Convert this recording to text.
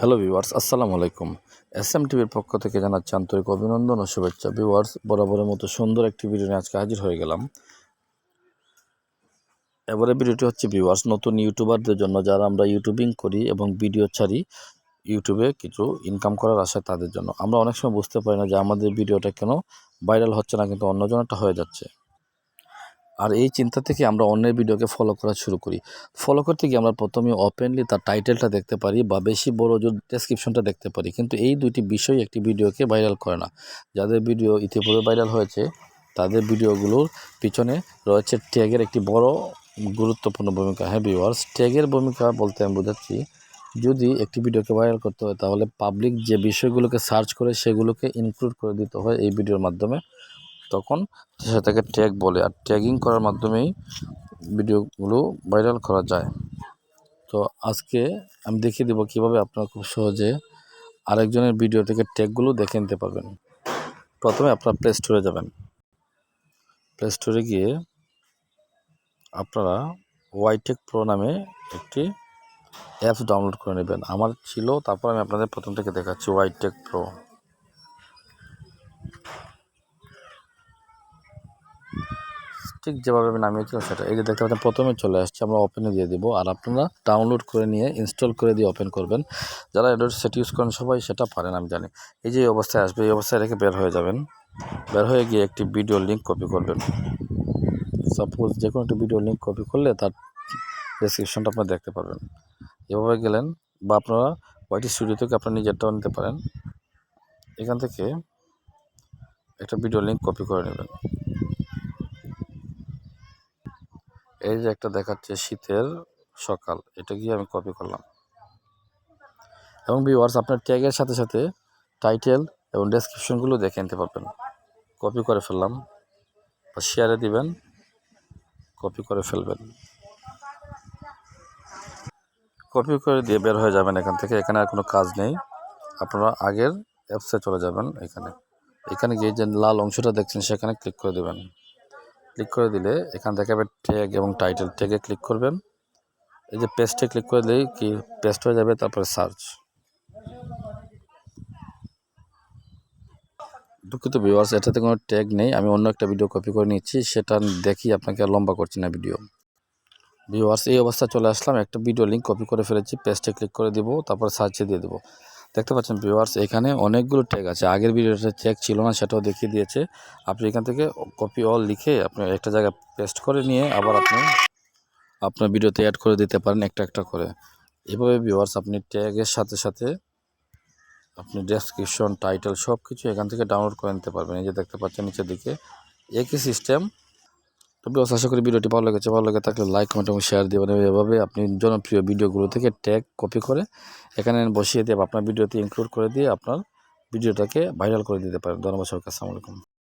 Hello viewers আসসালামু আলাইকুম S M টিভির পক্ষ থেকে জানাচ্ছি আন্তরিক অভিনন্দন ও শুভেচ্ছা। ভিউয়ার্স বরাবরের মতো সুন্দর একটি ভিডিও নিয়ে আজকে হাজির হয়ে গেলাম। এবারে ভিডিওটি হচ্ছে ভিউয়ার্স নতুন ইউটিউবারদের জন্য যারা আমরা ইউটিউবিং করি এবং ভিডিও ছাড়ি ইউটিউবে কিছু ইনকাম করার আশা তাদের জন্য। আমরা অনেক সময় বুঝতে পারি না যে আমাদের ভিডিওটা কেন ভাইরাল হচ্ছে না, কিন্তু অন্যজনেরটা হয়ে যাচ্ছে। আর এই চিন্তা থেকে আমরা অন্যের ভিডিওকে ফলো করা শুরু করি। ফলো করতে গিয়ে আমরা প্রথমে ওপেনলি তার টাইটেলটা দেখতে পারি বা বেশি বড় জোর ডেসক্রিপশনটা দেখতে পারি। কিন্তু এই দুইটি বিষয় একটি ভিডিওকে ভাইরাল করে না। যাদের ভিডিও ইতিপূর্বে ভাইরাল হয়েছে, তাদের ভিডিওগুলোর পিছনে রয়েছে ট্যাগের একটি বড় গুরুত্বপূর্ণ ভূমিকা। হ্যাঁ ভিউয়ার্স ট্যাগের ভূমিকা বলতে আমি বোঝাচ্ছি, যদি একটি ভিডিওকে ভাইরাল করতে হয়, তাহলে পাবলিক যে বিষয়গুলোকে সার্চ করে, সেগুলোকে ইনক্লুড করে দিতে হয় এই ভিডিওর মাধ্যমে। তখন সেটাকে ট্যাগ বলে। আর ট্যাগিং করার মাধ্যমেই ভিডিওগুলো ভাইরাল করা যায়। তো আজকে আমি দেখিয়ে দেবো কীভাবে আপনারা খুব সহজে আরেকজনের ভিডিও থেকে ট্যাগগুলো দেখে নিতে পারবেন। প্রথমে আপনারা প্লে স্টোরে যাবেন। প্লে স্টোরে গিয়ে আপনারা ওয়াইটেক প্রো নামে একটি অ্যাপস ডাউনলোড করে নেবেন। আমার ছিল, তারপর আমি আপনাদের প্রথম থেকে দেখাচ্ছি ওয়াইটেক প্রো ঠিক যেভাবে আমি নামিয়েছিলাম সেটা। এই যে দেখতে পাচ্ছেন, প্রথমে চলে আসছে, আমরা ওপেনে দিয়ে দিব। আর আপনারা ডাউনলোড করে নিয়ে ইনস্টল করে দিয়ে ওপেন করবেন। যারা অ্যান্ড্রয়েড সেট ইউজ করেন, সবাই সেটা পারেন, আমি জানি। এই যে অবস্থায় আসবে, এই অবস্থায় রেখে বের হয়ে যাবেন। বের হয়ে গিয়ে একটি ভিডিও লিঙ্ক কপি করবেন। সাপোজ যে কোনো একটি ভিডিও লিঙ্ক কপি করলে তার ডেসক্রিপশনটা আপনারা দেখতে পারবেন। এভাবে গেলেন, বা আপনারা ওয়াইটি স্টুডিও থেকে আপনারা নিজেরটাও নিতে পারেন। এখান থেকে একটা ভিডিও লিঙ্ক কপি করে নেবেন। এই যে একটা দেখাচ্ছে শীতের সকাল, এটা গিয়ে আমি কপি করলাম? এবং ভিউয়ার্স আপনার ট্যাগের সাথে সাথে টাইটেল এবং ডেসক্রিপশনগুলো দেখে নিতে পারবেন। কপি করে ফেললাম বা শেয়ারে দিবেন কপি করে ফেলবেন। কপি করে দিয়ে বের হয়ে যাবেন এখান থেকে, এখানে আর কোনো কাজ নেই। আপনারা আগের অ্যাপসে চলে যাবেন এখানে। এখানে গিয়ে যে লাল অংশটা দেখছেন, সেখানে ক্লিক করে দেবেন। ক্লিক করে দিলে এখান থেকে আবার ট্যাগ এবং টাইটেল ট্যাগে ক্লিক করবেন। এই যে পেস্টে ক্লিক করে দিলেই কি পেস্ট হয়ে যাবে, তারপরে সার্চ দুঃখিত ভিউয়ার্স এটাতে কোনো ট্যাগ নেই, আমি অন্য একটা ভিডিও কপি করে নিচ্ছি, সেটা দেখি আপনাকে লম্বা করছি না ভিডিও ভিউয়ার্স এই অবস্থায় চলে আসলাম, একটা ভিডিও লিঙ্ক কপি করে ফেলেছি পেস্টে ক্লিক করে দিব, তারপর সার্চে দিয়ে দেবো। দেখতে পাচ্ছেন ভিউয়ার্স এখানে অনেকগুলো ট্যাগ আছে। আগের ভিডিওতে ট্যাগ ছিল না, সেটাও দেখিয়ে দিয়েছে। আপনি এখান থেকে কপি অল লিখে আপনি একটা জায়গায় পেস্ট করে নিয়ে আবার আপনি আপনার ভিডিওতে অ্যাড করে দিতে পারেন একটা একটা করে। এভাবে ভিউয়ার্স আপনি ট্যাগের সাথে সাথে আপনি ডেসক্রিপশন টাইটেল সব কিছু এখান থেকে ডাউনলোড করে নিতে পারবেন। এই যে দেখতে পাচ্ছেন নিচের দিকে, একই সিস্টেম তো বিকজ আশা করি ভিডিওটি ভালো লেগেছে। ভালো লেগে থাকলে লাইক কমেন্ট এবং শেয়ার দেবেন এভাবে আপনি জনপ্রিয় ভিডিওগুলো থেকে ট্যাগ কপি করে এখানে বসিয়ে দিয়ে আপনার ভিডিওতে ইনক্লুড করে দিয়ে আপনার ভিডিওটাকে ভাইরাল করে দিতে পারেন। ধন্যবাদ সরকার আসসালামু আলাইকুম।